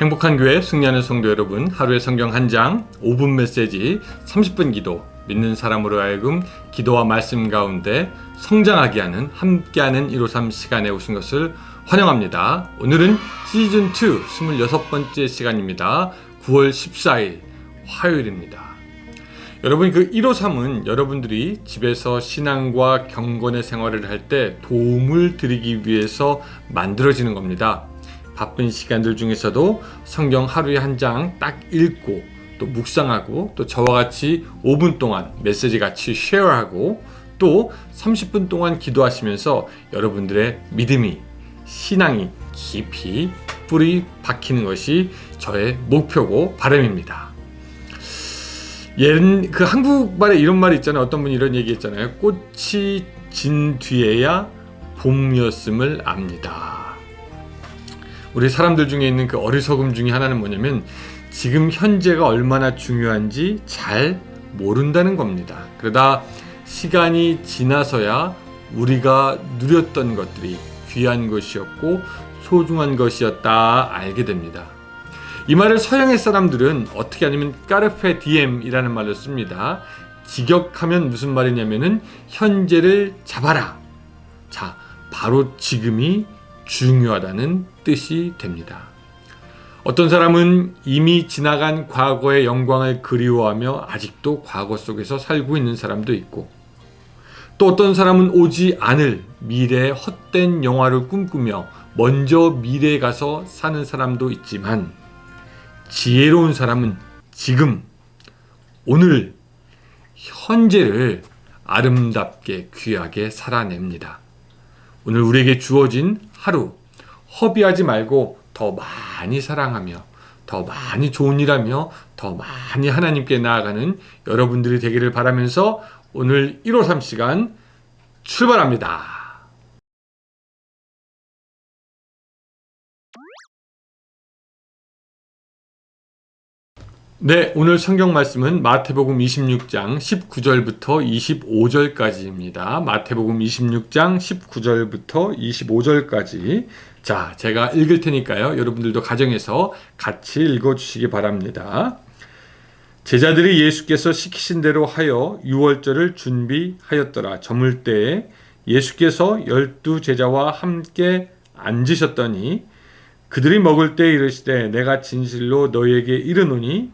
행복한 교회 승리하는 성도 여러분, 하루의 성경 한 장, 5분 메시지, 30분 기도, 믿는 사람으로 하여금 기도와 말씀 가운데 성장하게 하는 함께하는 153 시간에 오신 것을 환영합니다. 오늘은 시즌 2 26번째 시간입니다. 9월 14일 화요일입니다. 여러분 그 153은 여러분들이 집에서 신앙과 경건의 생활을 할 때 도움을 드리기 위해서 만들어지는 겁니다. 바쁜 시간들 중에서도 성경 하루에 한 장 딱 읽고 또 묵상하고 또 저와 같이 5분 동안 메시지 같이 쉐어하고 또 30분 동안 기도하시면서 여러분들의 믿음이 신앙이 깊이 뿌리 박히는 것이 저의 목표고 바람입니다. 옛, 그 한국말에 이런 말이 있잖아요. 어떤 분이 이런 얘기 했잖아요. 꽃이 진 뒤에야 봄이었음을 압니다. 우리 사람들 중에 있는 그 어리석음 중에 하나는 뭐냐면 지금 현재가 얼마나 중요한지 잘 모른다는 겁니다. 그러다 시간이 지나서야 우리가 누렸던 것들이 귀한 것이었고 소중한 것이었다 알게 됩니다. 이 말을 서양의 사람들은 어떻게 하냐면 까르페 디엠이라는 말로 씁니다. 직역하면 무슨 말이냐면은 현재를 잡아라. 자, 바로 지금이 중요하다는 뜻이 됩니다. 어떤 사람은 이미 지나간 과거의 영광을 그리워하며 아직도 과거 속에서 살고 있는 사람도 있고 또 어떤 사람은 오지 않을 미래의 헛된 영화를 꿈꾸며 먼저 미래에 가서 사는 사람도 있지만 지혜로운 사람은 지금 오늘 현재를 아름답게 귀하게 살아냅니다. 오늘 우리에게 주어진 하루 허비하지 말고 더 많이 사랑하며 더 많이 좋은 일하며 더 많이 하나님께 나아가는 여러분들이 되기를 바라면서 오늘 153 시간 출발합니다. 네, 오늘 성경 말씀은 마태복음 26장 19절부터 25절까지입니다. 마태복음 26장 19절부터 25절까지. 자, 제가 읽을 테니까요. 여러분들도 가정에서 같이 읽어 주시기 바랍니다. 제자들이 예수께서 시키신 대로 하여 유월절을 준비하였더라. 저물 때에 예수께서 열두 제자와 함께 앉으셨더니 그들이 먹을 때 이르시되 내가 진실로 너희에게 이르노니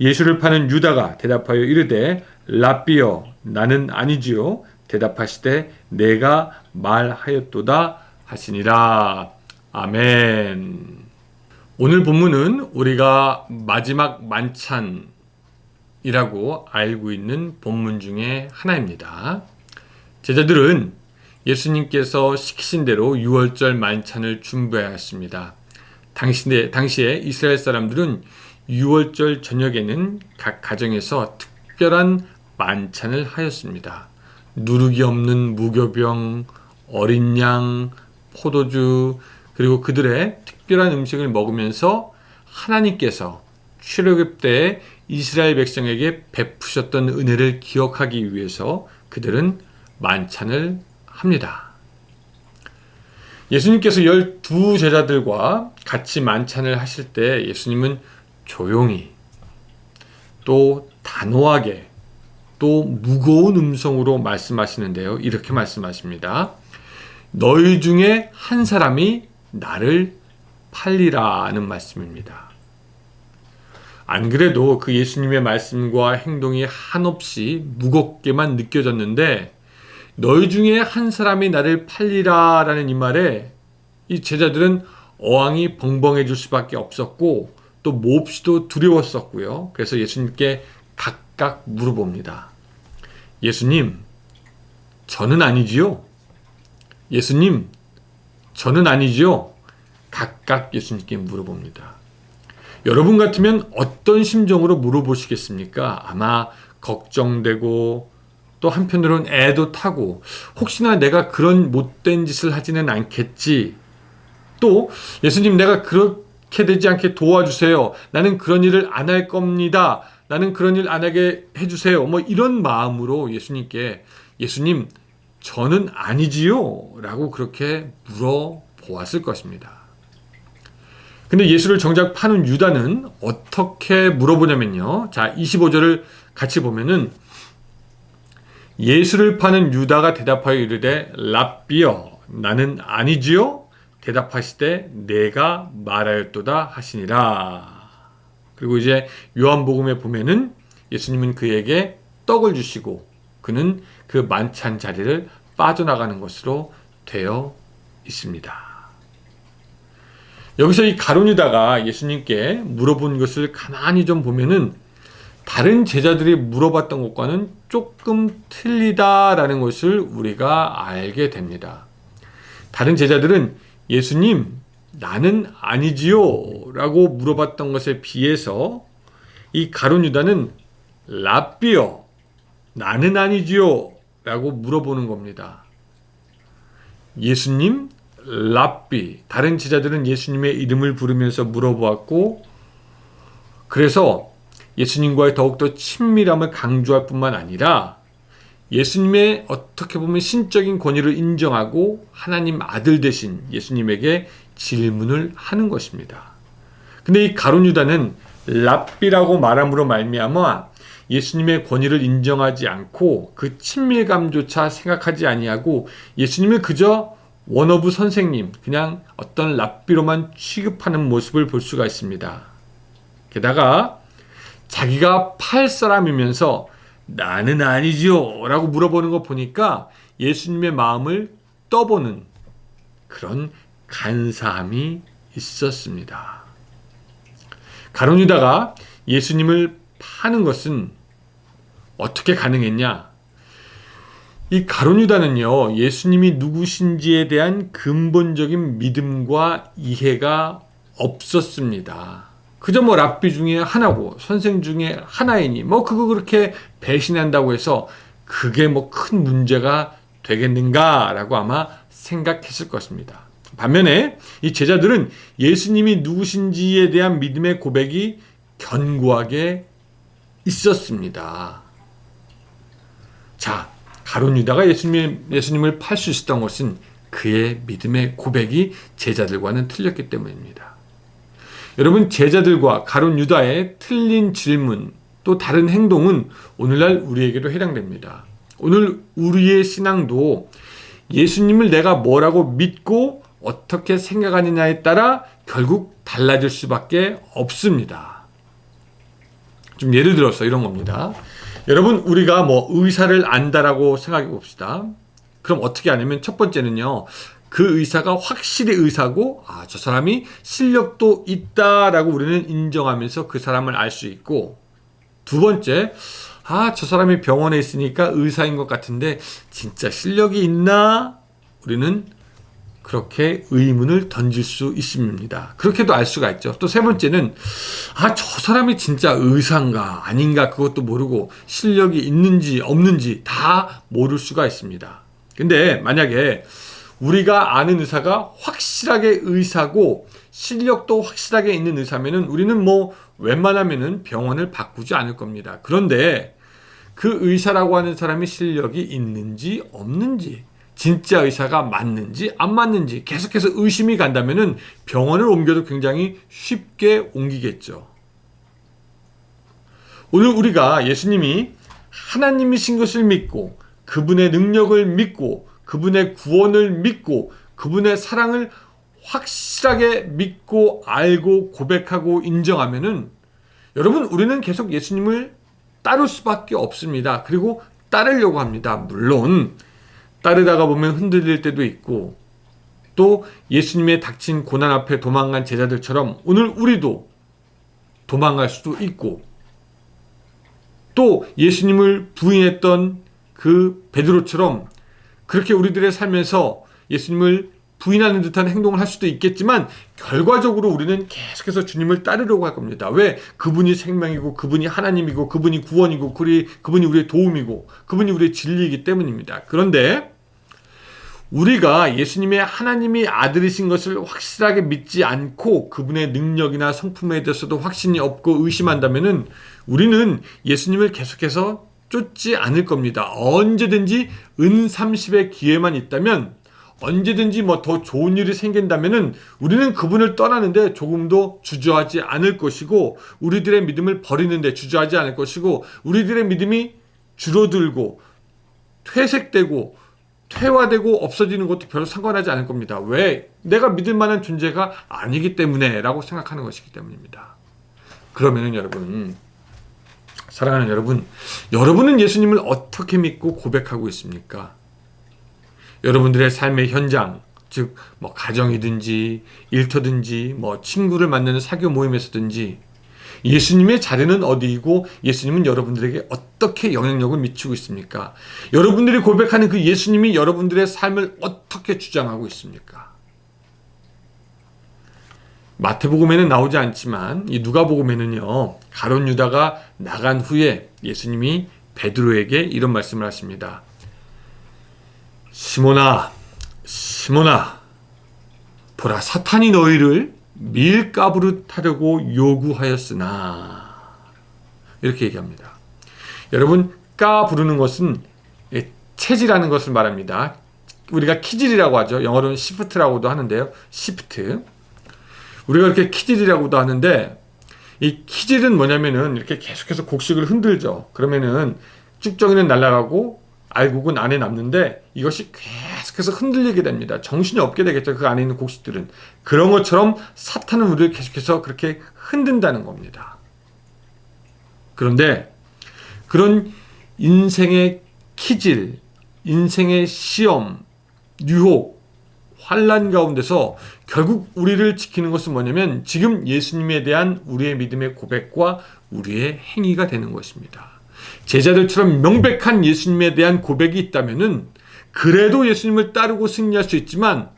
예수를 파는 유다가 대답하여 이르되 라비여 나는 아니지요. 대답하시되 내가 말하였도다 하시니라. 아멘. 오늘 본문은 우리가 마지막 만찬이라고 알고 있는 본문 중에 하나입니다. 제자들은 예수님께서 시키신 대로 유월절 만찬을 준비하였습니다. 당시에, 당시에 이스라엘 사람들은 6월절 저녁에는 각 가정에서 특별한 만찬을 하였습니다. 누룩이 없는 무교병, 어린 양, 포도주, 그리고 그들의 특별한 음식을 먹으면서 하나님께서 출애굽 때 이스라엘 백성에게 베푸셨던 은혜를 기억하기 위해서 그들은 만찬을 합니다. 예수님께서 열두 제자들과 같이 만찬을 하실 때 예수님은 조용히 또 단호하게 또 무거운 음성으로 말씀하시는데요. 이렇게 말씀하십니다. 너희 중에 한 사람이 나를 팔리라는 말씀입니다. 안 그래도 그 예수님의 말씀과 행동이 한없이 무겁게만 느껴졌는데 너희 중에 한 사람이 나를 팔리라라는 이 말에 이 제자들은 어항이 벙벙해질 수밖에 없었고 또 몹시도 두려웠었고요. 그래서 예수님께 각각 물어봅니다. 예수님, 저는 아니지요? 예수님, 저는 아니지요? 각각 예수님께 물어봅니다. 여러분 같으면 어떤 심정으로 물어보시겠습니까? 아마 걱정되고 또 한편으로는 애도 타고 혹시나 내가 그런 못된 짓을 하지는 않겠지. 또 예수님 내가 그렇게 되지 않게 도와주세요. 나는 그런 일을 안 할 겁니다. 나는 그런 일 안 하게 해주세요. 뭐 이런 마음으로 예수님께 예수님 저는 아니지요. 라고 그렇게 물어보았을 것입니다. 근데 예수를 정작 파는 유다는 어떻게 물어보냐면요. 자, 25절을 같이 보면은 예수를 파는 유다가 대답하여 이르되 랍비여 나는 아니지요 대답하시되 내가 말하였도다 하시니라 그리고 이제 요한복음에 보면은 예수님은 그에게 떡을 주시고 그는 그 만찬 자리를 빠져나가는 것으로 되어 있습니다. 여기서 이 가론유다가 예수님께 물어본 것을 가만히 좀 보면은 다른 제자들이 물어봤던 것과는 조금 틀리다라는 것을 우리가 알게 됩니다. 다른 제자들은 예수님, 나는 아니지요. 라고 물어봤던 것에 비해서 이 가론 유다는 랍비요. 나는 아니지요. 라고 물어보는 겁니다. 예수님, 랍비. 다른 제자들은 예수님의 이름을 부르면서 물어보았고, 그래서 예수님과의 더욱더 친밀함을 강조할 뿐만 아니라 예수님의 어떻게 보면 신적인 권위를 인정하고 하나님 아들 대신 예수님에게 질문을 하는 것입니다. 근데 이 가론 유다는 랍비라고 말함으로 말미암아 예수님의 권위를 인정하지 않고 그 친밀감조차 생각하지 아니하고 예수님을 그저 원어브 선생님, 그냥 어떤 랍비로만 취급하는 모습을 볼 수가 있습니다. 게다가 자기가 팔 사람이면서 나는 아니지요 라고 물어보는 거 보니까 예수님의 마음을 떠보는 그런 간사함이 있었습니다. 가론유다가 예수님을 파는 것은 어떻게 가능했냐? 이 가론유다는요, 예수님이 누구신지에 대한 근본적인 믿음과 이해가 없었습니다. 그저 뭐 랍비 중에 하나고 선생 중에 하나이니 뭐 그거 그렇게 배신한다고 해서 그게 뭐 큰 문제가 되겠는가라고 아마 생각했을 것입니다. 반면에 이 제자들은 예수님이 누구신지에 대한 믿음의 고백이 견고하게 있었습니다. 자, 가론 유다가 예수님, 예수님을 팔 수 있었던 것은 그의 믿음의 고백이 제자들과는 틀렸기 때문입니다. 여러분 제자들과 가론 유다의 틀린 질문 또 다른 행동은 오늘날 우리에게도 해당됩니다. 오늘 우리의 신앙도 예수님을 내가 뭐라고 믿고 어떻게 생각하느냐에 따라 결국 달라질 수밖에 없습니다. 좀 예를 들어서 이런 겁니다. 여러분 우리가 뭐 의사를 안다라고 생각해 봅시다. 그럼 어떻게 하냐면 첫 번째는요. 그 의사가 확실히 의사고 아, 저 사람이 실력도 있다라고 우리는 인정하면서 그 사람을 알 수 있고 두 번째 아, 저 사람이 병원에 있으니까 의사인 것 같은데 진짜 실력이 있나? 우리는 그렇게 의문을 던질 수 있습니다. 그렇게도 알 수가 있죠. 또 세 번째는 아, 저 사람이 진짜 의사인가 아닌가 그것도 모르고 실력이 있는지 없는지 다 모를 수가 있습니다. 근데 만약에 우리가 아는 의사가 확실하게 의사고 실력도 확실하게 있는 의사면은 우리는 뭐 웬만하면은 병원을 바꾸지 않을 겁니다. 그런데 그 의사라고 하는 사람이 실력이 있는지 없는지 진짜 의사가 맞는지 안 맞는지 계속해서 의심이 간다면은 병원을 옮겨도 굉장히 쉽게 옮기겠죠. 오늘 우리가 예수님이 하나님이신 것을 믿고 그분의 능력을 믿고 그분의 구원을 믿고 그분의 사랑을 확실하게 믿고 알고 고백하고 인정하면은 여러분 우리는 계속 예수님을 따를 수밖에 없습니다. 그리고 따르려고 합니다. 물론 따르다가 보면 흔들릴 때도 있고 또 예수님의 닥친 고난 앞에 도망간 제자들처럼 오늘 우리도 도망갈 수도 있고 또 예수님을 부인했던 그 베드로처럼 그렇게 우리들의 삶에서 예수님을 부인하는 듯한 행동을 할 수도 있겠지만 결과적으로 우리는 계속해서 주님을 따르려고 할 겁니다. 왜? 그분이 생명이고 그분이 하나님이고 그분이 구원이고 그리- 그분이 우리의 도움이고 그분이 우리의 진리이기 때문입니다. 그런데 우리가 예수님의 하나님이 아들이신 것을 확실하게 믿지 않고 그분의 능력이나 성품에 대해서도 확신이 없고 의심한다면은 우리는 예수님을 계속해서 쫓지 않을 겁니다. 언제든지 은 30의 기회만 있다면 언제든지 뭐 더 좋은 일이 생긴다면은 우리는 그분을 떠나는데 조금도 주저하지 않을 것이고 우리들의 믿음을 버리는데 주저하지 않을 것이고 우리들의 믿음이 줄어들고 퇴색되고 퇴화되고 없어지는 것도 별로 상관하지 않을 겁니다. 왜? 내가 믿을 만한 존재가 아니기 때문에 라고 생각하는 것이기 때문입니다. 그러면은 여러분, 사랑하는 여러분, 여러분은 예수님을 어떻게 믿고 고백하고 있습니까? 여러분들의 삶의 현장, 즉, 뭐, 가정이든지, 일터든지, 뭐, 친구를 만나는 사교 모임에서든지, 예수님의 자리는 어디이고 예수님은 여러분들에게 어떻게 영향력을 미치고 있습니까? 여러분들이 고백하는 그 예수님이 여러분들의 삶을 어떻게 주장하고 있습니까? 마태복음에는 나오지 않지만 이 누가복음에는요. 가론 유다가 나간 후에 예수님이 베드로에게 이런 말씀을 하십니다. 시몬아 시몬아 보라 사탄이 너희를 밀가부르 타려고 요구하였으나 이렇게 얘기합니다. 여러분 까 부르는 것은 예, 체질하는 것을 말합니다. 우리가 키질이라고 하죠. 영어로는 시프트라고도 하는데요. 시프트. 우리가 이렇게 키질이라고도 하는데 이 키질은 뭐냐면은 이렇게 계속해서 곡식을 흔들죠. 그러면은 쭉정이는 날아가고 알곡은 안에 남는데 이것이 계속해서 흔들리게 됩니다. 정신이 없게 되겠죠. 그 안에 있는 곡식들은. 그런 것처럼 사탄은 우리를 계속해서 그렇게 흔든다는 겁니다. 그런데 그런 인생의 키질, 인생의 시험, 유혹, 환란 가운데서 결국 우리를 지키는 것은 뭐냐면 지금 예수님에 대한 우리의 믿음의 고백과 우리의 행위가 되는 것입니다. 제자들처럼 명백한 예수님에 대한 고백이 있다면은 그래도 예수님을 따르고 승리할 수 있지만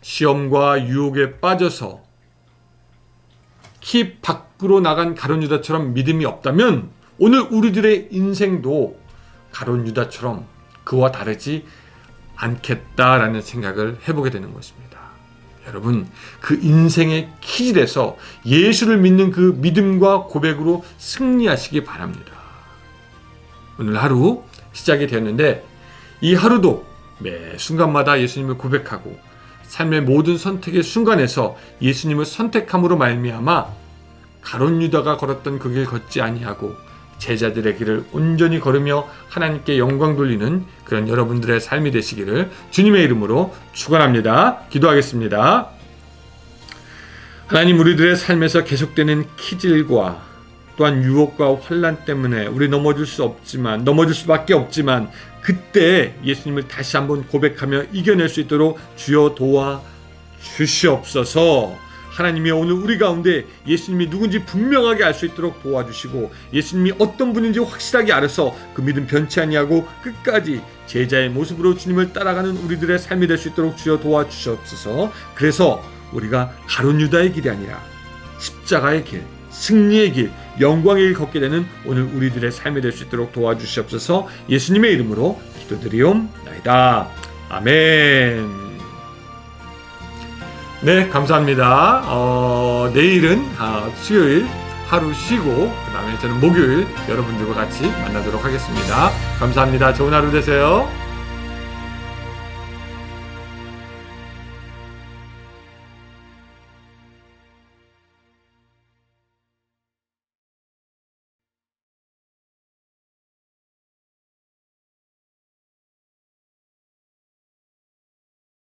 시험과 유혹에 빠져서 키 밖으로 나간 가론 유다처럼 믿음이 없다면 오늘 우리들의 인생도 가론 유다처럼 그와 다르지 않겠다라는 생각을 해보게 되는 것입니다. 여러분, 그 인생의 키질에서 예수를 믿는 그 믿음과 고백으로 승리하시기 바랍니다. 오늘 하루 시작이 되었는데 이 하루도 매 순간마다 예수님을 고백하고 삶의 모든 선택의 순간에서 예수님을 선택함으로 말미암아 가론 유다가 걸었던 그 길 걷지 아니하고 제자들의 길을 온전히 걸으며 하나님께 영광 돌리는 그런 여러분들의 삶이 되시기를 주님의 이름으로 축원합니다. 기도하겠습니다. 하나님 우리들의 삶에서 계속되는 키질과 또한 유혹과 환란 때문에 우리 넘어질 수 없지만 넘어질 수밖에 없지만 그때 예수님을 다시 한번 고백하며 이겨낼 수 있도록 주여 도와 주시옵소서. 하나님이 오늘 우리 가운데 예수님이 누군지 분명하게 알 수 있도록 도와주시고 예수님이 어떤 분인지 확실하게 알아서 그 믿음 변치 아니하고 끝까지 제자의 모습으로 주님을 따라가는 우리들의 삶이 될 수 있도록 주여 도와주시옵소서. 그래서 우리가 가론 유다의 길이 아니라 십자가의 길, 승리의 길, 영광의 길 걷게 되는 오늘 우리들의 삶이 될 수 있도록 도와주시옵소서. 예수님의 이름으로 기도드리옵나이다. 아멘. 네, 감사합니다. 어, 내일은 아, 수요일 하루 쉬고 그 다음에 저는 목요일 여러분들과 같이 만나도록 하겠습니다. 감사합니다. 좋은 하루 되세요.